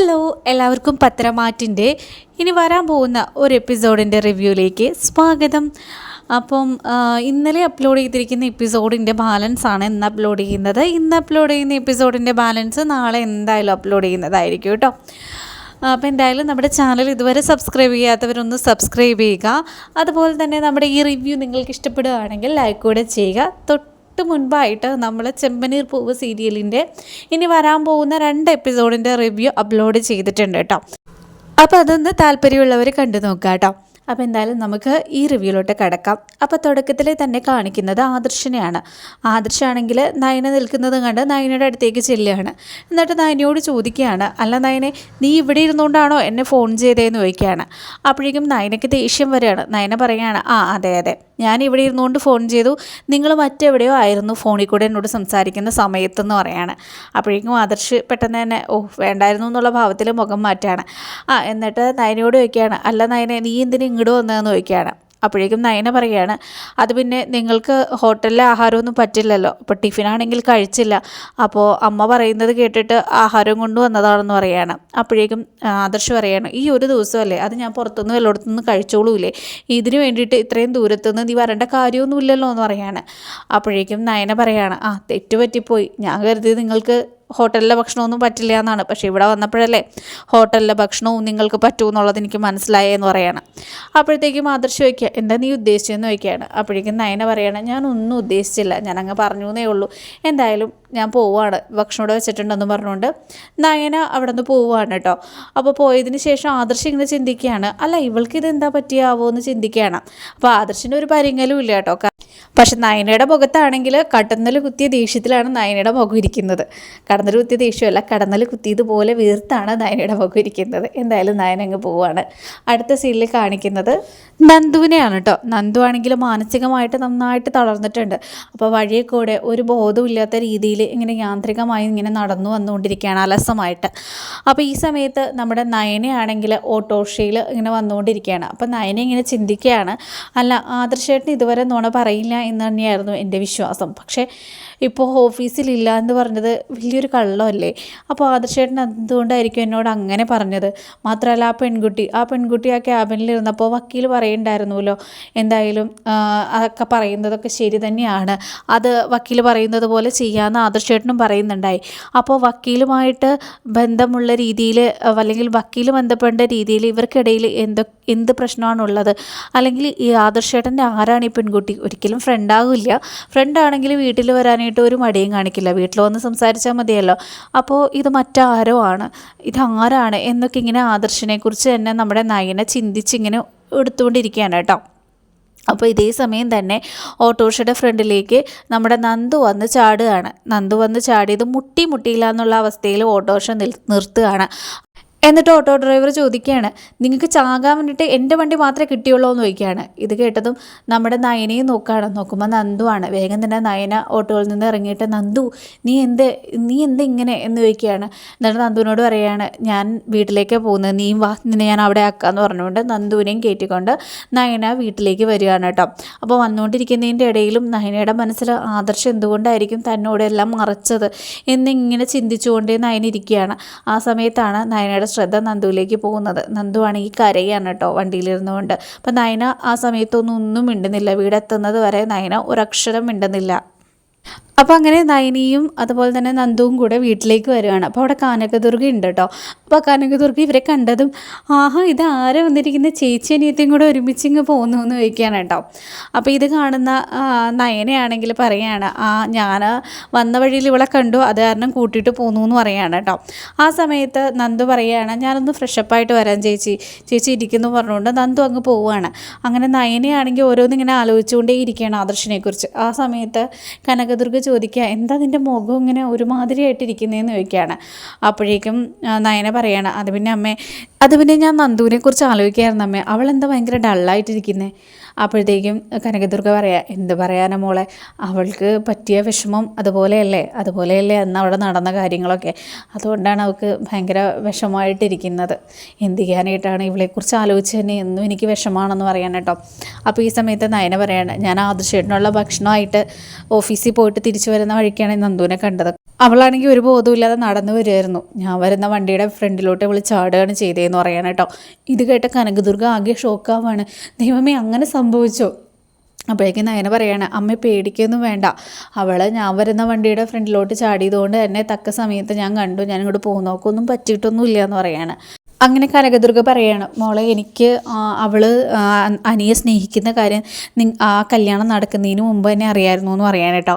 Hello എല്ലാവർക്കും പത്രമാറ്റിന്റെ ഇനി വരാൻ പോകുന്ന ഒരു എപ്പിസോഡിന്റെ റിവ്യൂയിലേക്ക് സ്വാഗതം. അപ്പം ഇന്നലെ അപ്ലോഡ് ചെയ്തിരിക്കുന്ന എപ്പിസോഡിന്റെ ബാലൻസ് ആണ് ഇന്ന് അപ്ലോഡ് ചെയ്യുന്നത്. ഇന്ന് അപ്ലോഡ് ചെയ്യുന്ന എപ്പിസോഡിന്റെ ബാലൻസ് നാളെ എന്തായാലും അപ്ലോഡ് ചെയ്യുന്നതായിരിക്കും കേട്ടോ. അപ്പോൾ എന്തായാലും നമ്മുടെ ചാനൽ ഇതുവരെ സബ്സ്ക്രൈബ് ചെയ്യാത്തവരൊന്ന് സബ്സ്ക്രൈബ് ചെയ്യുക. അതുപോലെ തന്നെ നമ്മുടെ ഈ റിവ്യൂ നിങ്ങൾക്ക് ഇഷ്ടപ്പെടുകയാണെങ്കിൽ ലൈക്ക് കൂടെ ചെയ്യുക. തൊട്ട് തൊട്ട് മുൻപായിട്ട് നമ്മൾ ചെമ്പനീർ പൂവ് സീരിയലിന്റെ ഇനി വരാൻ പോകുന്ന രണ്ട് എപ്പിസോഡിന്റെ റിവ്യൂ അപ്ലോഡ് ചെയ്തിട്ടുണ്ട് കേട്ടോ. അപ്പോൾ അതൊന്ന് താല്പര്യമുള്ളവർ കണ്ടു നോക്കുക കേട്ടോ. അപ്പോൾ എന്തായാലും നമുക്ക് ഈ റിവ്യൂലോട്ട് കിടക്കാം. അപ്പോൾ തുടക്കത്തിൽ തന്നെ കാണിക്കുന്നത് ആദർശനെയാണ്. ആദർശാണെങ്കിൽ നയന നിൽക്കുന്നത് കണ്ട് നയനയുടെ അടുത്തേക്ക് ചെല്ലുകയാണ്. എന്നിട്ട് നയനയോട് ചോദിക്കുകയാണ് അല്ല നയനെ നീ ഇവിടെ ഇരുന്നുകൊണ്ടാണോ എന്നെ ഫോൺ ചെയ്തതെന്ന് ചോദിക്കുകയാണ്? അപ്പോഴേക്കും നയനയ്ക്ക് ദേഷ്യം വരികയാണ്. നയന പറയുകയാണ് ആ അതെ അതെ. ഞാൻ ഇവിടെ ഇരുന്നുകൊണ്ട് ഫോൺ ചെയ്തു. നിങ്ങൾ മറ്റെവിടെയോ ആയിരുന്നു ഫോണിൽ കൂടെ എന്നോട് സംസാരിക്കുന്ന സമയത്തെന്ന് പറയാണ്. അപ്പോഴേക്കും ആദർശ് പെട്ടെന്ന് തന്നെ ഓ വേണ്ടായിരുന്നു എന്നുള്ള ഭാവത്തിൽ മുഖം മാറ്റാണ് ആ എന്നിട്ട് നയനയോട് ചോദിക്കുകയാണ് അല്ല നയനെ നീ എന്തിനു ഇങ്ങോട്ട് വന്നതെന്ന് ചോദിക്കുകയാണ്. അപ്പോഴേക്കും നയന പറയുകയാണ് അത് പിന്നെ നിങ്ങൾക്ക് ഹോട്ടലിലെ ആഹാരമൊന്നും പറ്റില്ലല്ലോ. അപ്പോൾ ടിഫിനാണെങ്കിൽ കഴിച്ചില്ല. അപ്പോൾ അമ്മ പറയുന്നത് കേട്ടിട്ട് ആഹാരം കൊണ്ടുവന്നതാണെന്ന് പറയുകയാണ്. അപ്പോഴേക്കും ആദർശ് പറയാണ് ഈ ഒരു ദിവസമല്ലേ അത് ഞാൻ പുറത്തുനിന്ന് വല്ലയിടത്തുനിന്ന് കഴിച്ചോളൂലേ. ഇതിനു വേണ്ടിയിട്ട് ഇത്രയും ദൂരത്തുനിന്ന് നീ വരേണ്ട കാര്യമൊന്നുമില്ലല്ലോ എന്ന് പറയാണ് അപ്പോഴേക്കും നയന പറയാണ് ആ തെറ്റുപറ്റിപ്പോയി. ഞാൻ കരുതി നിങ്ങൾക്ക് ഹോട്ടലിലെ ഭക്ഷണമൊന്നും പറ്റില്ല എന്നാണ്. പക്ഷേ ഇവിടെ വന്നപ്പോഴല്ലേ ഹോട്ടലിലെ ഭക്ഷണവും നിങ്ങൾക്ക് പറ്റൂ എന്നുള്ളത് എനിക്ക് മനസ്സിലായെന്ന് പറയുകയാണ് അപ്പോഴത്തേക്കും ആദർശ ചോദിക്കുക എന്താ നീ ഉദ്ദേശിച്ചതെന്ന് ചോദിക്കുകയാണ്. അപ്പോഴേക്കും നയന പറയുകയാണ് ഞാനൊന്നും ഉദ്ദേശിച്ചില്ല. ഞാനങ്ങ് പറഞ്ഞു എന്നേ ഉള്ളൂ. എന്തായാലും ഞാൻ പോവുകയാണ് ഭക്ഷണം ഇവിടെ വെച്ചിട്ടുണ്ടെന്ന് പറഞ്ഞുകൊണ്ട് നയന അവിടെ നിന്ന് പോവുകയാണ് കേട്ടോ. അപ്പോൾ പോയതിന് ശേഷം ആദർശ് ഇങ്ങനെ ചിന്തിക്കുകയാണ്. അല്ല ഇവൾക്ക് ഇത് എന്താ പറ്റിയാവോ? എന്ന് ചിന്തിക്കുകയാണ്. അപ്പോൾ ആദർശിന്റെ ഒരു പരിങ്ങലും ഇല്ല കേട്ടോ. പക്ഷെ നയനയുടെ മുഖത്താണെങ്കിൽ കടന്നൽ കുത്തിയ ദേഷ്യത്തിലാണ് നയനയുടെ മുഖം ഇരിക്കുന്നത്. കടന്നൽ കുത്തിയ ദേഷ്യമല്ല കടന്നൽ കുത്തിയതുപോലെ വീർത്താണ് നയനയുടെ മുഖം ഇരിക്കുന്നത്. എന്തായാലും നയന അങ്ങ് പോവാണ്. അടുത്ത സീനിൽ കാണിക്കുന്നത് നന്ദുവിനെയാണ് കേട്ടോ. നന്ദു ആണെങ്കിൽ മാനസികമായിട്ട് നന്നായിട്ട് തളർന്നിട്ടുണ്ട്. അപ്പോൾ വഴിയെ കൂടെ ഒരു ബോധമില്ലാത്ത രീതിയിൽ ഇങ്ങനെ യാന്ത്രികമായി ഇങ്ങനെ നടന്നു വന്നുകൊണ്ടിരിക്കുകയാണ് അലസമായിട്ട്. അപ്പോൾ ഈ സമയത്ത് നമ്മുടെ നയനയാണെങ്കിൽ ഓട്ടോറിക്ഷയിൽ ഇങ്ങനെ വന്നുകൊണ്ടിരിക്കുകയാണ്. അപ്പോൾ നയന ഇങ്ങനെ ചിന്തിക്കുകയാണ് അല്ല ആദർശേട്ടൻ ഇതുവരെ നുണ പറയില്ല എന്ന് തന്നെയായിരുന്നു എന്റെ വിശ്വാസം. പക്ഷേ ഇപ്പോൾ ഓഫീസിലില്ല എന്ന് പറഞ്ഞത് വലിയൊരു കള്ളമല്ലേ? അപ്പോൾ ആദർശേട്ടൻ എന്തുകൊണ്ടായിരിക്കും എന്നോട് അങ്ങനെ പറഞ്ഞത്? മാത്രമല്ല ആ പെൺകുട്ടി ആ പെൺകുട്ടി ആ ക്യാബിനിലിരുന്നപ്പോൾ വക്കീൽ പറയുണ്ടായിരുന്നല്ലോ. എന്തായാലും അതൊക്കെ പറയുന്നതൊക്കെ ശരി തന്നെയാണ്. അത് വക്കീൽ പറയുന്നത് പോലെ ചെയ്യാമെന്ന് ആദർശേട്ടനും പറയുന്നുണ്ടായി. അപ്പോൾ വക്കീലുമായിട്ട് ബന്ധമുള്ള രീതിയിൽ അല്ലെങ്കിൽ വക്കീൽ ബന്ധപ്പെട്ട രീതിയിൽ ഇവർക്കിടയിൽ എന്തൊ എന്ത് പ്രശ്നമാണുള്ളത്? അല്ലെങ്കിൽ ഈ ആദർശേട്ടന്റെ ആരാണ് ഈ പെൺകുട്ടി? ഒരിക്കലും ഫ്രണ്ടാകില്ല ഫ്രണ്ടാണെങ്കിൽ വീട്ടിൽ വരാനായിട്ട് ഒരു മടിയും കാണിക്കില്ല. വീട്ടിൽ വന്ന് സംസാരിച്ചാൽ മതിയല്ലോ. അപ്പോൾ ഇത് മറ്റാരോ ആണ്? ഇത് ആരാണ്? എന്നൊക്കെ ഇങ്ങനെ ആദർശിനെക്കുറിച്ച് തന്നെ നമ്മുടെ നയനെ ചിന്തിച്ചിങ്ങനെ എടുത്തുകൊണ്ടിരിക്കുകയാണ് കേട്ടോ. അപ്പോൾ ഇതേ സമയം തന്നെ ഓട്ടോറിക്ഷയുടെ ഫ്രണ്ടിലേക്ക് നമ്മുടെ നന്ദു വന്ന് ചാടുകയാണ്. നന്ദു വന്ന് ചാടിയത് മുട്ടി മുട്ടിയില്ല എന്നുള്ള അവസ്ഥയിൽ ഓട്ടോറിക്ഷ നിൽ നിർത്തുകയാണ്. എന്നിട്ട് ഓട്ടോ ഡ്രൈവർ ചോദിക്കുകയാണ് നിങ്ങൾക്ക് ചാകാൻ വേണ്ടിയിട്ട് എന്റെ വണ്ടി മാത്രമേ കിട്ടിയുള്ളൂ എന്ന് ചോദിക്കുകയാണ്. ഇത് കേട്ടതും നമ്മുടെ നയനയും നോക്കുകയാണ് നോക്കുമ്പോൾ നന്ദുവാണ് വേഗം തന്നെ നയന ഓട്ടോയിൽ നിന്ന് ഇറങ്ങിയിട്ട് നന്ദു നീ എന്ത് നീ എന്ത് ഇങ്ങനെ? എന്ന് ചോദിക്കുകയാണ്. എന്നിട്ട് നന്ദുവിനോട് പറയുകയാണ് ഞാൻ വീട്ടിലേക്ക് പോകുന്നത് നീ വാ നിന്നെ ഞാൻ അവിടെ ആക്കാമെന്ന് പറഞ്ഞുകൊണ്ട് നന്ദുവിനെയും കയറ്റിക്കൊണ്ട് നയന വീട്ടിലേക്ക് വരികയാണ് കേട്ടോ. അപ്പോൾ വന്നുകൊണ്ടിരിക്കുന്നതിന്റെ ഇടയിലും നയനയുടെ മനസ്സിൽ ആദർശം എന്തുകൊണ്ടായിരിക്കും തന്നോട് എല്ലാം മറച്ചത് എന്നിങ്ങനെ ചിന്തിച്ചുകൊണ്ടേ നയന ഇരിക്കുകയാണ്. ആ സമയത്താണ് നയനയുടെ ശ്രദ്ധ നന്ദുവിലേക്ക് പോകുന്നത്. നന്ദു ആണെങ്കിൽ കരയാണ് കേട്ടോ വണ്ടിയിലിരുന്നുകൊണ്ട്. അപ്പം നയന ആ സമയത്തൊന്നും ഒന്നും മിണ്ടുന്നില്ല. വീടെത്തുന്നത് വരെ നയന ഒരക്ഷരം മിണ്ടുന്നില്ല. അപ്പോൾ അങ്ങനെ നയനിയും അതുപോലെ തന്നെ നന്ദുവും കൂടെ വീട്ടിലേക്ക് വരുവാണ്. അപ്പോൾ അവിടെ കാനകദുർഗ ഉണ്ട് കേട്ടോ. അപ്പോൾ കാനകദുർഗ ഇവരെ കണ്ടതും ആഹാ ഇത് ആരെ വന്നിരിക്കുന്ന? ചേച്ചി അനിയത്തിയും കൂടെ ഒരുമിച്ച് ഇങ്ങ് പോകുന്നു എന്ന് ചോദിക്കുകയാണ് കേട്ടോ. അപ്പോൾ ഇത് കാണുന്ന നയനയാണെങ്കിൽ പറയുകയാണ് ആ ഞാൻ വന്ന വഴിയിൽ ഇവളെ കണ്ടു. അത് കാരണം കൂട്ടിയിട്ട് പോന്നു എന്ന് പറയുകയാണ് കേട്ടോ. ആ സമയത്ത് നന്ദു പറയുകയാണ് ഞാനൊന്ന് ഫ്രഷപ്പായിട്ട് വരാൻ ചേച്ചി. ചേച്ചി ഇരിക്കുന്നു പറഞ്ഞുകൊണ്ട് നന്ദു അങ്ങ് പോവുകയാണ് അങ്ങനെ നയനയാണെങ്കിൽ ഓരോന്നിങ്ങനെ ആലോചിച്ചുകൊണ്ടേ ഇരിക്കുകയാണ് ആദർശിനെക്കുറിച്ച്. ആ സമയത്ത് കനകദുർഗ ചോദിക്കുക എന്താ നിന്റെ മുഖം ഇങ്ങനെ ഒരുമാതിരിയായിട്ടിരിക്കുന്നതെന്ന് ചോദിക്കുകയാണ്. അപ്പോഴേക്കും നയന പറയാണ് അത് പിന്നെ അമ്മേ അത് പിന്നെ ഞാൻ നന്ദുവിനെ കുറിച്ച് ആലോചിക്കുകയായിരുന്നു അമ്മേ. അവൾ എന്താ ഭയങ്കര ഡള്ളായിട്ടിരിക്കുന്നത് അപ്പോഴത്തേക്കും കനകദുർഗ പറയാ എന്ത് പറയാനാ മോളെ അവൾക്ക് പറ്റിയ വിഷമം അതുപോലെയല്ലേ അതുപോലെയല്ലേ അന്ന് അവിടെ നടന്ന കാര്യങ്ങളൊക്കെ. അതുകൊണ്ടാണ് അവൾക്ക് ഭയങ്കര വിഷമമായിട്ടിരിക്കുന്നത്. എന്ത് ചെയ്യാനായിട്ടാണ് ഇവളെക്കുറിച്ച് ആലോചിച്ച് തന്നെ എന്നും എനിക്ക് വിഷമാണെന്ന് പറയാൻ കേട്ടോ. അപ്പോൾ ഈ സമയത്ത് നയന പറയാണ് ഞാൻ ആദർശേട്ടനുള്ള ഭക്ഷണമായിട്ട് ഓഫീസിൽ പോയിട്ട് തിരിച്ചു വരുന്ന വഴിക്കാണ് നന്ദുവിനെ കണ്ടത്. അവളാണെങ്കിൽ ഒരു ബോധമില്ലാതെ നടന്നു വരുമായിരുന്നു ഞാൻ വരുന്ന വണ്ടിയുടെ ഫ്രണ്ടിലോട്ട് അവൾ ചാടുകയാണ് ചെയ്തതെന്ന് പറയാൻ കേട്ടോ. ഇത് കേട്ട കനകദുർഗ ആകെ ഷോക്കാവാണ്. ദൈവമേ അങ്ങനെ സംഭവിച്ചോ? അപ്പോഴേക്കും നയന പറയാണ് അമ്മ പേടിക്കൊന്നും വേണ്ട. അവൾ ഞാൻ വരുന്ന വണ്ടിയുടെ ഫ്രണ്ടിലോട്ട് ചാടിയതുകൊണ്ട് തന്നെ തക്ക സമയത്ത് ഞാൻ കണ്ടു. ഞാൻ ഇങ്ങോട്ട് പോകുന്നോക്കൊന്നും പറ്റിയിട്ടൊന്നും ഇല്ല എന്ന് പറയാണ്. അങ്ങനെ കനകദുർഗ പറയാണ് മോളെ എനിക്ക് അവൾ അനിയെ സ്നേഹിക്കുന്ന കാര്യം ആ കല്യാണം നടക്കുന്നതിന് മുമ്പ് തന്നെ അറിയായിരുന്നു എന്ന് പറയാൻ കേട്ടോ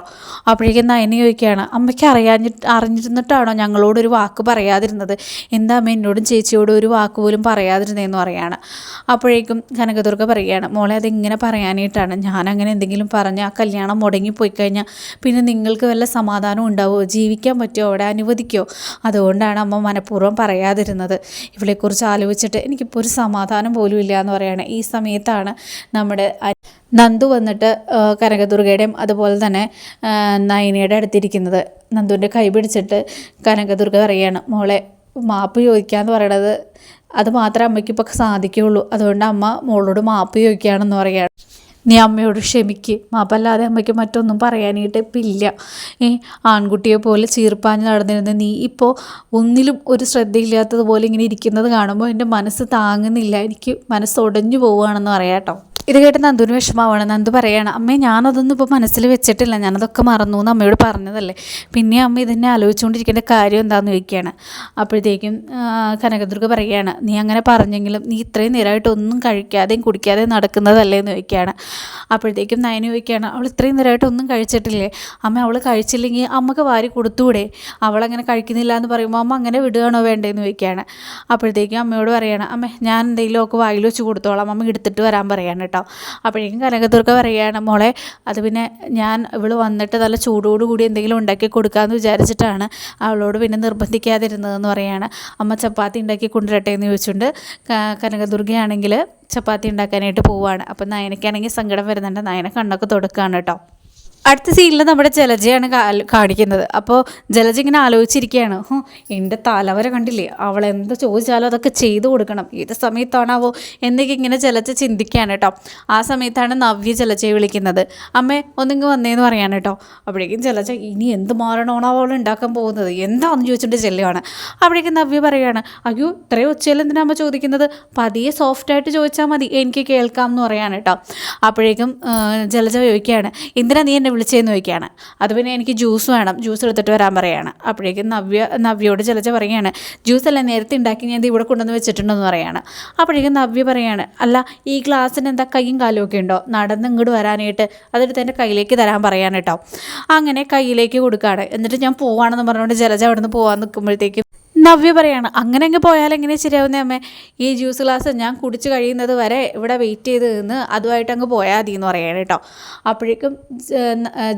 അപ്പോഴേക്കും നയനെ ചോദിക്കുകയാണ് അമ്മയ്ക്ക് അറിയാഞ്ഞിട്ട് അറിഞ്ഞിരുന്നിട്ടാണോ ഞങ്ങളോടൊരു വാക്ക് പറയാതിരുന്നത്? എന്താ അമ്മ എന്നോടും ചേച്ചിയോടും ഒരു വാക്ക് പോലും പറയാതിരുന്നതെന്ന് പറയാണ്. അപ്പോഴേക്കും കനകദുർഗ പറയുകയാണ് മോളെ അതിങ്ങനെ പറയാനായിട്ടാണ്. ഞാൻ അങ്ങനെ എന്തെങ്കിലും പറഞ്ഞ് ആ കല്യാണം മുടങ്ങിപ്പോയി കഴിഞ്ഞാൽ പിന്നെ നിങ്ങൾക്ക് വല്ല സമാധാനം ഉണ്ടാവുമോ? ജീവിക്കാൻ പറ്റുമോ? അവിടെ അനുവദിക്കുമോ? അതുകൊണ്ടാണ് അമ്മ മനഃപൂർവം പറയാതിരുന്നത്. ഇവിടെ കുറിച്ച് ആലോചിച്ചിട്ട് എനിക്കിപ്പോൾ ഒരു സമാധാനം പോലും ഇല്ല എന്ന് പറയുകയാണ് ഈ സമയത്താണ് നമ്മുടെ നന്ദു വന്നിട്ട് കനകദുർഗയുടെയും അതുപോലെ തന്നെ നയനയുടെ അടുത്തിരിക്കുന്നത്. നന്ദുവിന്റെ കൈ പിടിച്ചിട്ട് കനകദുർഗ പറയുകയാണ് മോളെ മാപ്പ് ചോദിക്കാന്ന് പറയണത് അത് മാത്രമേ അമ്മയ്ക്ക് ഇപ്പോൾ സാധിക്കുകയുള്ളൂ. അതുകൊണ്ട് അമ്മ മോളോട് മാപ്പ് ചോദിക്കുകയാണെന്ന് പറയുകയാണ് നീ അമ്മയോട് ക്ഷമിക്ക്. മാപ്പല്ലാതെ അമ്മയ്ക്ക് മറ്റൊന്നും പറയാനായിട്ട് ഇപ്പം ഇല്ല ഏ ആൺകുട്ടിയെ പോലെ ചീർപ്പാഞ്ഞ് നടന്നിരുന്ന നീ ഇപ്പോൾ ഒന്നിലും ഒരു ശ്രദ്ധയില്ലാത്തതുപോലെ ഇങ്ങനെ ഇരിക്കുന്നത് കാണുമ്പോൾ എന്റെ മനസ്സ് താങ്ങുന്നില്ല. എനിക്ക് മനസ്സ് ഉടഞ്ഞു പോവുകയാണെന്ന് പറയാം കേട്ടോ. ഇത് കേട്ട് നന്ദുവിന് വിഷമമാണ്. നന്ദു പറയാണ് അമ്മേ ഞാനതൊന്നും ഇപ്പോൾ മനസ്സിൽ വെച്ചിട്ടില്ല. ഞാനതൊക്കെ മറന്നു എന്ന് അമ്മയോട് പറഞ്ഞതല്ലേ. പിന്നെ അമ്മ ഇതിനെ ആലോചിച്ചുകൊണ്ടിരിക്കേണ്ട കാര്യം എന്താണെന്ന് ചോദിക്കുകയാണ്. അപ്പോഴത്തേക്കും കനകദുർഗ പറയുകയാണ് നീ അങ്ങനെ പറഞ്ഞെങ്കിലും നീ ഇത്രയും നേരമായിട്ട് ഒന്നും കഴിക്കാതെയും കുടിക്കാതെയും നടക്കുന്നതല്ലേ എന്ന് ചോദിക്കുകയാണ്. അപ്പോഴത്തേക്കും നയന് ചോദിക്കുകയാണ് അവൾ ഇത്രയും നേരമായിട്ട് ഒന്നും കഴിച്ചിട്ടില്ലേ? അമ്മ അവൾ കഴിച്ചില്ലെങ്കിൽ അമ്മയ്ക്ക് വാരി കൊടുത്തൂടെ അവളങ്ങനെ കഴിക്കുന്നില്ല എന്ന് പറയുമ്പോൾ അമ്മ അങ്ങനെ വിടുകയാണോ വേണ്ടതെന്ന് ചോദിക്കുകയാണ്. അപ്പോഴത്തേക്കും അമ്മയോട് പറയുകയാണ് അമ്മ ഞാൻ എന്തെങ്കിലും ഒക്കെ വായിൽ വെച്ച് കൊടുത്തോളാം. അമ്മ എടുത്തിട്ട് വരാൻ പറയാണ് കേട്ടോ. അപ്പോഴേക്കും കനകദുർഗ പറയുകയാണ് മോളെ അത് പിന്നെ ഞാൻ ഇവൾ വന്നിട്ട് നല്ല ചൂടോടുകൂടി എന്തെങ്കിലും ഉണ്ടാക്കി കൊടുക്കാമെന്ന് വിചാരിച്ചിട്ടാണ് അവളോട് പിന്നെ നിർബന്ധിക്കാതിരുന്നതെന്ന് പറയുകയാണ് അമ്മ ചപ്പാത്തി ഉണ്ടാക്കി കൊണ്ടുവരട്ടെ എന്ന് ചോദിച്ചുകൊണ്ട് കനകദുർഗയാണെങ്കിൽ ചപ്പാത്തി ഉണ്ടാക്കാനായിട്ട് പോവുകയാണ് അപ്പം നയനയ്ക്കാണെങ്കിൽ സങ്കടം വരുന്നുണ്ട്. നയന കണ്ണൊക്കെ തുടക്കുകയാണ് കേട്ടോ. അടുത്ത സീനിൽ നമ്മുടെ ജലജയാണ് കാണിക്കുന്നത്. അപ്പോൾ ജലജ ഇങ്ങനെ ആലോചിച്ചിരിക്കുകയാണ്. എന്റെ തലവര കണ്ടില്ലേ? അവൾ എന്ത് ചോദിച്ചാലും അതൊക്കെ ചെയ്തു കൊടുക്കണം. ഏത് സമയത്താണാവോ എന്നൊക്കെ ഇങ്ങനെ ജലജ ചിന്തിക്കുകയാണ് കേട്ടോ. ആ സമയത്താണ് നവ്യ ജലജയെ വിളിക്കുന്നത്. അമ്മേ ഒന്നിങ്ങ് വന്നേന്ന് പറയാൻ കേട്ടോ. അപ്പോഴേക്കും ജലജ ഇനി എന്ത് മാറണമാണോ അവൾ ഉണ്ടാക്കാൻ പോകുന്നത്? എന്താണെന്ന് ചോദിച്ചിട്ട് ചെല്ലുകയാണ് അപ്പോഴേക്കും നവ്യ പറയുകയാണ് അയ്യോ ഇത്രയും ഉച്ചയിൽ എന്തിനാ അമ്മ ചോദിക്കുന്നത്? പതിയെ സോഫ്റ്റായിട്ട് ചോദിച്ചാൽ മതി. എനിക്ക് കേൾക്കാം എന്ന് പറയാൻ കേട്ടോ. അപ്പോഴേക്കും ജലജ ചോദിക്കുകയാണ് എന്തിനാ നീ എന്നെ വിളിച്ചതെന്ന് ചോദിക്കുകയാണ്. അത് പിന്നെ എനിക്ക് ജ്യൂസ് വേണം. ജ്യൂസ് എടുത്തിട്ട് വരാൻ പറയുകയാണ് അപ്പോഴേക്കും നവ്യ നവ്യോട് ചിലച്ച പറയുകയാണ് ജ്യൂസ് അല്ല നേരത്തെ ഉണ്ടാക്കി ഞാൻ ഇവിടെ കൊണ്ടുവന്ന് വെച്ചിട്ടുണ്ടെന്ന് പറയുകയാണ് അപ്പോഴേക്കും നവ്യ പറയുകയാണ് അല്ല ഈ ഗ്ലാസ്സിന് എന്താ കൈയും കാലും ഒക്കെ ഉണ്ടോ? നടന്ന് ഇങ്ങോട്ട് വരാനായിട്ട് അതെടുത്ത് എന്റെ കയ്യിലേക്ക് തരാൻ പറയാൻ കേട്ടോ അങ്ങനെ കയ്യിലേക്ക് കൊടുക്കുകയാണ് എന്നിട്ട് ഞാൻ പോവാണെന്ന് പറഞ്ഞുകൊണ്ട് ജലജ അവിടെ നിന്ന് പോകാൻ നിൽക്കുമ്പോഴത്തേക്കും നവ്യ പറയാണ് അങ്ങനെ അങ്ങ് പോയാൽ എങ്ങനെ ശരിയാവുന്നേ അമ്മേ? ഈ ജ്യൂസ് ഗ്ലാസ് ഞാൻ കുടിച്ച് കഴിയുന്നത് വരെ ഇവിടെ വെയിറ്റ് ചെയ്ത് നിന്ന് അതുമായിട്ട് അങ്ങ് പോയാൽ മതി എന്ന് പറയാണ് കേട്ടോ. അപ്പോഴേക്കും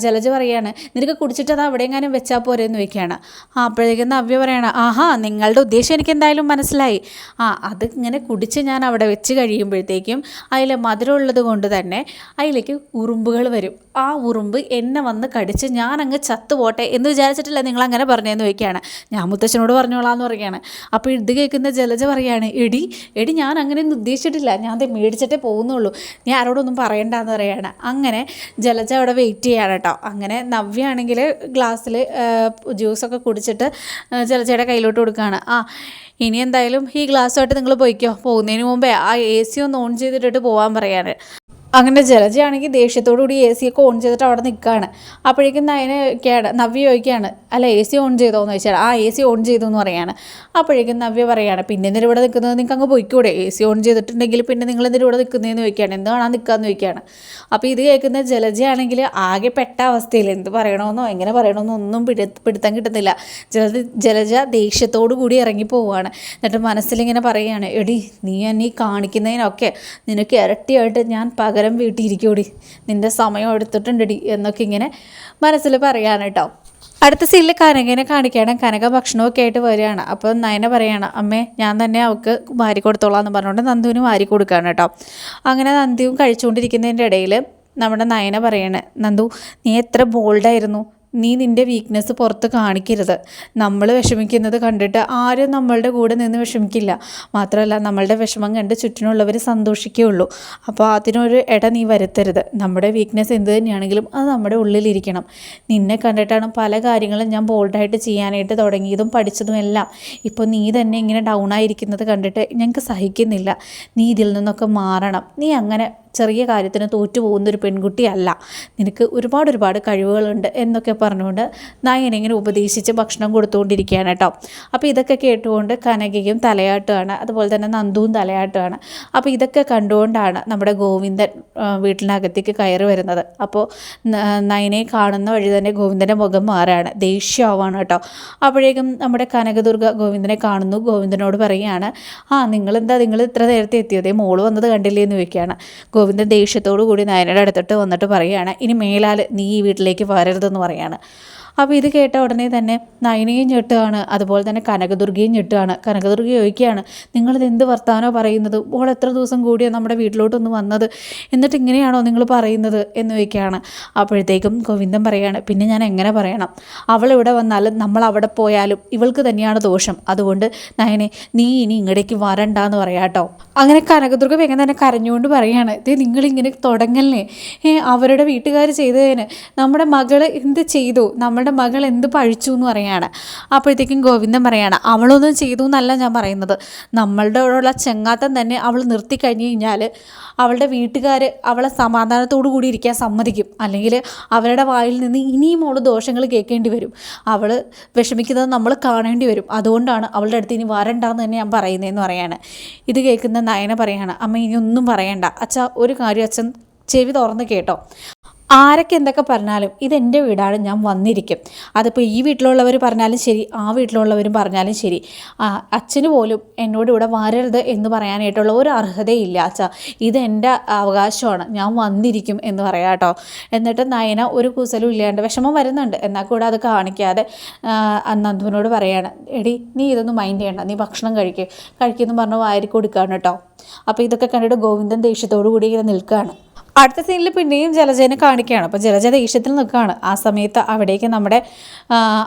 ജലജ പറയാണ് നിനക്ക് കുടിച്ചിട്ട് അത് അവിടെ എങ്ങാനും വെച്ചാൽ പോരെ എന്ന് ആ അപ്പോഴേക്കും നവ്യ പറയാണ് ആഹാ നിങ്ങളുടെ ഉദ്ദേശം എനിക്ക് എന്തായാലും മനസ്സിലായി. ആ അത് ഇങ്ങനെ കുടിച്ച് ഞാൻ അവിടെ വെച്ച് കഴിയുമ്പോഴത്തേക്കും അതിൽ മധുരമുള്ളത് കൊണ്ട് തന്നെ അതിലേക്ക് ഉറുമ്പുകൾ വരും. ആ ഉറുമ്പ് എന്നെ വന്ന് കടിച്ച് ഞാൻ അങ്ങ് ചത്തുപോട്ടെ എന്ന് വിചാരിച്ചിട്ടില്ല നിങ്ങൾ അങ്ങനെ പറഞ്ഞതെന്ന് ചോദിക്കുകയാണ്. ഞാൻ മുത്തച്ഛനോട് പറഞ്ഞോളാം എന്ന് പറയുകയാണ്. അപ്പോൾ ഇത് കേൾക്കുന്ന ജലജ പറയുകയാണ് എടി എടി ഞാൻ അങ്ങനെയൊന്നും ഉദ്ദേശിച്ചിട്ടില്ല. ഞാൻ അത് മേടിച്ചിട്ടേ പോകുന്നുള്ളൂ. ഞാൻ ആരോടൊന്നും പറയണ്ടെന്ന് പറയുകയാണ്. അങ്ങനെ ജലജ അവിടെ വെയിറ്റ് ചെയ്യാണ് കേട്ടോ. അങ്ങനെ നവ്യാണെങ്കിൽ ഗ്ലാസ്സിൽ ജ്യൂസൊക്കെ കുടിച്ചിട്ട് ജലജയുടെ കയ്യിലോട്ട് കൊടുക്കുകയാണ്. ആ ഇനി എന്തായാലും ഈ ഗ്ലാസ്സുമായിട്ട് നിങ്ങൾ പോയിക്കോ. പോകുന്നതിന് മുമ്പേ ആ എ സി ഒന്ന് ഓൺ ചെയ്തിട്ടിട്ട് പോകാൻ പറയാണ്. അങ്ങനെ ജലജയാണെങ്കിൽ ദേഷ്യത്തോടു കൂടി എ സി ഒക്കെ ഓൺ ചെയ്തിട്ട് അവിടെ നിൽക്കുകയാണ് അപ്പോഴേക്കും നയനൊക്കെയാണ് നവ്യ ചോദിക്കുകയാണ് അല്ല എ സി ഓൺ ചെയ്തോ എന്ന് ചോദിച്ചാൽ ആ എ സി ഓൺ ചെയ്തു എന്ന് പറയാണ്. അപ്പോഴേക്കും നവ്യ പറയുകയാണ് പിന്നെ എന്തിനും ഇവിടെ നിൽക്കുന്നത് നിങ്ങൾക്ക് അങ്ങ് പോയിക്കൂടെ? എ സി ഓൺ ചെയ്തിട്ടുണ്ടെങ്കിൽ പിന്നെ നിങ്ങൾ എന്തിനും ഇവിടെ നിൽക്കുന്നതെന്ന് ചോദിക്കുകയാണ്. എന്താണ് നിൽക്കാന്ന് ചോദിക്കുകയാണ്. അപ്പോൾ ഇത് കേൾക്കുന്ന ജലജയാണെങ്കിൽ ആകെ പെട്ട അവസ്ഥയിൽ എന്ത് പറയണമെന്നോ എങ്ങനെ പറയണമെന്നോ ഒന്നും പിടി പിടുത്തം കിട്ടുന്നില്ല. ജലജ ജലജ ദേഷ്യത്തോടു കൂടി ഇറങ്ങി പോവുകയാണ്. എന്നിട്ട് മനസ്സിലിങ്ങനെ പറയുകയാണ് എടി നീ എന്നെ കാണിക്കുന്നതിനൊക്കെ നിനക്ക് ഇരട്ടിയായിട്ട് ഞാൻ പകരം പകരം വീട്ടിയിരിക്കൂടി. നിന്റെ സമയം എടുത്തിട്ടുണ്ടടി എന്നൊക്കെ ഇങ്ങനെ മനസ്സിൽ പറയാണ് കേട്ടോ. അടുത്ത സീനിൽ കനകനെ കാണിക്കുകയാണ് കനക ഭക്ഷണമൊക്കെ ആയിട്ട് വരികയാണ്. അപ്പോൾ നയന പറയുകയാണ് അമ്മേ ഞാൻ തന്നെ അവൾക്ക് വാരി കൊടുത്തോളാം എന്ന് പറഞ്ഞുകൊണ്ട് നന്ദുവിന് വാരി കൊടുക്കുകയാണ് കേട്ടോ. അങ്ങനെ നന്ദിയും കഴിച്ചുകൊണ്ടിരിക്കുന്നതിന്റെ ഇടയിൽ നമ്മുടെ നയന പറയണേ നന്ദു നീ എത്ര ബോൾഡായിരുന്നു നീ നിന്റെ വീക്ക്നെസ് പുറത്ത് കാണിക്കരുത്. നമ്മൾ വിഷമിക്കുന്നത് കണ്ടിട്ട് ആരും നമ്മളുടെ കൂടെ നിന്ന് വിഷമിക്കില്ല. മാത്രമല്ല നമ്മളുടെ വിഷമം കണ്ട് ചുറ്റിനുള്ളവർ സന്തോഷിക്കുകയുള്ളൂ. അപ്പോൾ അതിനൊരു ഇട നീ വരുത്തരുത്. നമ്മുടെ വീക്ക്നെസ് എന്ത് തന്നെയാണെങ്കിലും അത് നമ്മുടെ ഉള്ളിലിരിക്കണം. നിന്നെ കണ്ടിട്ടാണ് പല കാര്യങ്ങളും ഞാൻ ബോൾഡായിട്ട് ചെയ്യാനായിട്ട് തുടങ്ങിയതും പഠിച്ചതും എല്ലാം. ഇപ്പോൾ നീ തന്നെ ഇങ്ങനെ ഡൗൺ ആയിരിക്കുന്നത് കണ്ടിട്ട് ഞങ്ങൾക്ക് സഹിക്കുന്നില്ല. നീ ഇതിൽ നിന്നൊക്കെ മാറണം. നീ അങ്ങനെ ചെറിയ കാര്യത്തിന് തോറ്റു പോകുന്ന ഒരു പെൺകുട്ടിയല്ല. നിനക്ക് ഒരുപാട് ഒരുപാട് കഴിവുകളുണ്ട് എന്നൊക്കെ പറഞ്ഞുകൊണ്ട് നായനെ ഇങ്ങനെ ഉപദേശിച്ച് ഭക്ഷണം കൊടുത്തുകൊണ്ടിരിക്കുകയാണ് കേട്ടോ. അപ്പോൾ ഇതൊക്കെ കേട്ടുകൊണ്ട് കനകയും തലയാട്ടുമാണ് അതുപോലെ തന്നെ നന്ദുവും തലയാട്ടുമാണ് അപ്പോൾ ഇതൊക്കെ കണ്ടുകൊണ്ടാണ് നമ്മുടെ ഗോവിന്ദൻ വീട്ടിനകത്തേക്ക് കയറി വരുന്നത്. അപ്പോൾ നയനെ കാണുന്ന വഴി തന്നെ ഗോവിന്ദന്റെ മുഖം മാറുകയാണ്. ദേഷ്യമാവാണ് കേട്ടോ. അപ്പോഴേക്കും നമ്മുടെ കനകദുർഗ ഗോവിന്ദനെ കാണുന്നു. ഗോവിന്ദനോട് പറയുകയാണ് ആ നിങ്ങളെന്താ നിങ്ങൾ ഇത്ര നേരത്തെ എത്തിയതേ? മോൾ വന്നത് കണ്ടില്ലേ എന്ന് ചോദിക്കുകയാണ് ഗോവിന്ദൻ ദേഷ്യത്തോടു കൂടി നയനയുടെ അടുത്തിട്ട് വന്നിട്ട് പറയുകയാണ് ഇനി മേലാൽ നീ ഈ വീട്ടിലേക്ക് വരരുതെന്ന് പറയാണ്. അപ്പോൾ ഇത് കേട്ട ഉടനെ തന്നെ നയനയും ഞെട്ടുകയാണ്. അതുപോലെ തന്നെ കനകദുർഗയും ഞെട്ടുകയാണ്. കനകദുർഗ ചോദിക്കുകയാണ് നിങ്ങളിത് എന്ത് വർത്താനോ പറയുന്നത്? ഓൾ എത്ര ദിവസം കൂടിയോ നമ്മുടെ വീട്ടിലോട്ടൊന്ന് വന്നത്? എന്നിട്ട് ഇങ്ങനെയാണോ നിങ്ങൾ പറയുന്നത്? എന്ന് ചോദിക്കുകയാണ്. അപ്പോഴത്തേക്കും ഗോവിന്ദൻ പറയുകയാണ് പിന്നെ ഞാൻ എങ്ങനെ പറയണം? അവൾ ഇവിടെ വന്നാലും നമ്മൾ അവിടെ പോയാലും ഇവൾക്ക് തന്നെയാണ് ദോഷം. അതുകൊണ്ട് നയനെ നീ ഇനി ഇങ്ങടേക്ക് വരണ്ടെന്ന് പറയാട്ടോ അങ്ങനെ കനകദുർഗ വേഗം തന്നെ കരഞ്ഞുകൊണ്ട് പറയാണ് ഇത് നിങ്ങളിങ്ങനെ തുടങ്ങല്ലേ? അവരുടെ വീട്ടുകാർ ചെയ്തതിന് നമ്മുടെ മകൾ എന്ത് ചെയ്തു? നമ്മുടെ മകൾ എന്ത് പഴിച്ചു എന്ന് പറയാണ് അപ്പോഴത്തേക്കും ഗോവിന്ദൻ പറയാണ് അവളൊന്നും ചെയ്തു എന്നല്ല ഞാൻ പറയുന്നത്. നമ്മളുടെ ഉള്ള ചെങ്ങാത്തം തന്നെ അവൾ നിർത്തി കഴിഞ്ഞ് കഴിഞ്ഞാൽ അവളുടെ വീട്ടുകാർ അവളെ സമാധാനത്തോടു കൂടി ഇരിക്കാൻ സമ്മതിക്കും. അല്ലെങ്കിൽ അവരുടെ വായിൽ നിന്ന് ഇനിയും അവൾ ദോഷങ്ങൾ കേൾക്കേണ്ടി വരും. അവൾ വിഷമിക്കുന്നത് നമ്മൾ കാണേണ്ടി വരും. അതുകൊണ്ടാണ് അവളുടെ അടുത്ത് ഇനി വരണ്ടെന്ന് തന്നെ ഞാൻ പറയുന്നതെന്ന് പറയാണ്. ഇത് കേൾക്കുന്ന നയന പറയാണ് അമ്മ ഇനി ഒന്നും പറയണ്ട. അച്ഛ ഒരു കാര്യം അച്ഛൻ ചെവി തുറന്ന് കേട്ടോ. ആരൊക്കെ എന്തൊക്കെ പറഞ്ഞാലും ഇതെന്റെ വീടാണ് ഞാൻ വന്നിരിക്കും. അതിപ്പോൾ ഈ വീട്ടിലുള്ളവർ പറഞ്ഞാലും ശരി ആ വീട്ടിലുള്ളവരും പറഞ്ഞാലും ശരി. അച്ഛന് പോലും എന്നോട് ഇവിടെ വരരുത് എന്ന് പറയാനായിട്ടുള്ള ഒരു അർഹതയില്ല അച്ഛ. ഇതെന്റെ അവകാശമാണ് ഞാൻ വന്നിരിക്കും എന്ന് പറയാം കേട്ടോ. എന്നിട്ട് നയന ഒരു കുസലും ഇല്ലാണ്ട് വിഷമം വരുന്നുണ്ട്. എന്നാൽ കൂടെ അത് കാണിക്കാതെ നന്ദുവിനോട് പറയാണ് എടി നീ ഇതൊന്നും മൈൻഡ് ചെയ്യണ്ട നീ ഭക്ഷണം കഴിക്കുക കഴിക്കുമെന്ന് പറഞ്ഞ് വാരി കൊടുക്കുകയാണ് കേട്ടോ. അപ്പോൾ ഇതൊക്കെ കണ്ടിട്ട് ഗോവിന്ദൻ ദേഷ്യത്തോടു കൂടി ഇങ്ങനെ നിൽക്കുകയാണ് അടുത്ത സീനിൽ പിന്നെയും ജലജനെ കാണിക്കുകയാണ്. അപ്പോൾ ജലജ ദേഷ്യത്തിൽ നിൽക്കുകയാണ്. ആ സമയത്ത് അവിടേക്ക് നമ്മുടെ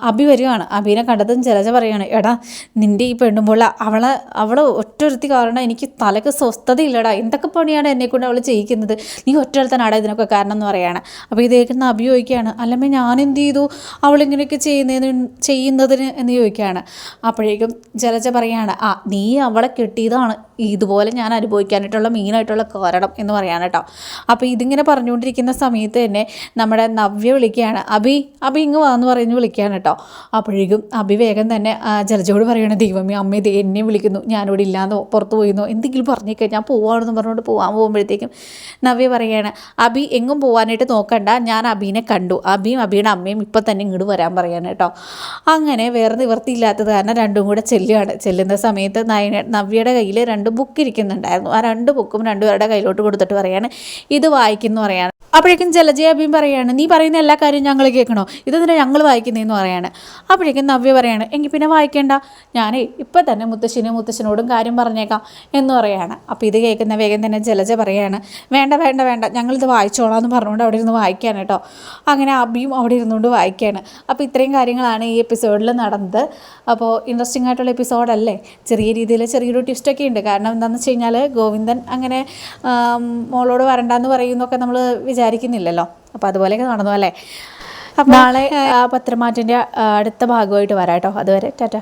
അബി വരികയാണ് അഭിനെ കണ്ടതും ജലജ പറയുകയാണ് എടാ നിന്റെ ഈ പെണ്ണുമ്പോൾ അവളെ അവൾ ഒറ്റൊരുത്തി കാരണം എനിക്ക് തലക്ക് സ്വസ്ഥതയില്ലടാ. എന്തൊക്കെ പണിയാണ് എന്നെക്കൊണ്ട് അവൾ ചെയ്യിക്കുന്നത്? നീ ഒറ്റൊരുത്തനാടാ ഇതിനൊക്കെ കാരണം എന്ന് പറയുകയാണ് അപ്പോൾ ഇത് കേൾക്കുന്ന അഭി ചോദിക്കുകയാണ് അല്ലെങ്കിൽ ഞാൻ എന്ത് ചെയ്തു അവളിങ്ങനെയൊക്കെ ചെയ്യുന്നതിന് ചെയ്യുന്നതിന്? എന്ന് ചോദിക്കുകയാണ്. അപ്പോഴേക്കും ജലജ പറയുകയാണ് ആ നീ അവളെ കിട്ടിയതാണ്. ഇതുപോലെ ഞാൻ അനുഭവിക്കാനായിട്ടുള്ള മെയിനായിട്ടുള്ള കാരണം എന്ന് പറയാൻ കേട്ടോ. അപ്പോൾ ഇതിങ്ങനെ പറഞ്ഞുകൊണ്ടിരിക്കുന്ന സമയത്ത് തന്നെ നമ്മുടെ നവ്യ വിളിക്കുകയാണ് അഭി അഭി ഇങ്ങ് വാന്ന് പറഞ്ഞ് വിളിക്കുകയാണ് കേട്ടോ. അപ്പോഴേക്കും അഭി വേഗം തന്നെ ജലജോട് പറയണ ദൈവമേ അമ്മ ഇത് എന്നെ വിളിക്കുന്നു ഞാനിവിടെ ഇല്ലാന്നോ പുറത്ത് പോയിന്നോ എന്തെങ്കിലും പറഞ്ഞേക്കാം ഞാൻ പോവാണെന്ന് പറഞ്ഞുകൊണ്ട് പോകാൻ പോകുമ്പോഴത്തേക്കും നവ്യ പറയാണ് അഭി എങ്ങും പോകാനായിട്ട് നോക്കണ്ട ഞാൻ അബീനെ കണ്ടു അബിയും അബിയുടെ അമ്മയും ഇപ്പം തന്നെ ഇങ്ങോട്ട് വരാൻ പറയാണ് കേട്ടോ. അങ്ങനെ വേറെ നിവൃത്തിയില്ലാത്തത് കാരണം രണ്ടും കൂടെ ചെല്ലുകയാണ്. ചെല്ലുന്ന സമയത്ത് നവ്യയുടെ കയ്യിൽ രണ്ട് ബുക്ക് ഇരിക്കുന്നുണ്ടായിരുന്നു. ആ രണ്ട് ബുക്കും രണ്ടുപേരുടെ കയ്യിലോട്ട് കൊടുത്തിട്ട് പറയാണ് ഇത് വായിക്കുന്നു പറയാണ്. അപ്പോഴേക്കും ജലജയ അഭിയും പറയാണ് നീ പറയുന്ന എല്ലാ കാര്യവും ഞങ്ങൾ കേൾക്കണോ? ഇതെന്തിനാ ഞങ്ങൾ വായിക്കുന്നതെന്ന് പറയാണ്. അപ്പോഴേക്കും നവ്യ പറയാണ് എങ്കിൽ പിന്നെ വായിക്കേണ്ട. ഞാനേ ഇപ്പം തന്നെ മുത്തശ്ശിനും മുത്തശ്ശനോടും കാര്യം പറഞ്ഞേക്കാം എന്ന് പറയാണ്. അപ്പോൾ ഇത് കേൾക്കുന്ന വേഗം തന്നെ ജലജ പറയാണ് വേണ്ട വേണ്ട വേണ്ട. ഞങ്ങളിത് വായിച്ചോളാം എന്ന് പറഞ്ഞുകൊണ്ട് അവിടെ ഇരുന്ന് വായിക്കാൻ കേട്ടോ. അങ്ങനെ അബിയും അവിടെ ഇരുന്നുകൊണ്ട് വായിക്കുകയാണ് അപ്പോൾ ഇത്രയും കാര്യങ്ങളാണ് ഈ എപ്പിസോഡിൽ നടന്നത്. അപ്പോൾ ഇൻട്രസ്റ്റിംഗ് ആയിട്ടുള്ള എപ്പിസോഡല്ലേ ചെറിയ രീതിയിൽ ചെറിയൊരു ട്വിസ്റ്റൊക്കെ ഉണ്ട്. കാരണം എന്താണെന്ന് വെച്ച് കഴിഞ്ഞാൽ ഗോവിന്ദൻ അങ്ങനെ മോളോട് മോളോട് വരണ്ടെന്ന് പറയുന്നൊക്കെ നമ്മൾ വിചാരിക്കുന്നില്ലല്ലോ. അപ്പോൾ അതുപോലെയൊക്കെ നടന്നു അല്ലേ? അപ്പം നാളെ ആ, പത്രമാറ്റിന്റെ അടുത്ത ഭാഗമായിട്ട് വരാം കേട്ടോ അതുവരെ ടാറ്റ.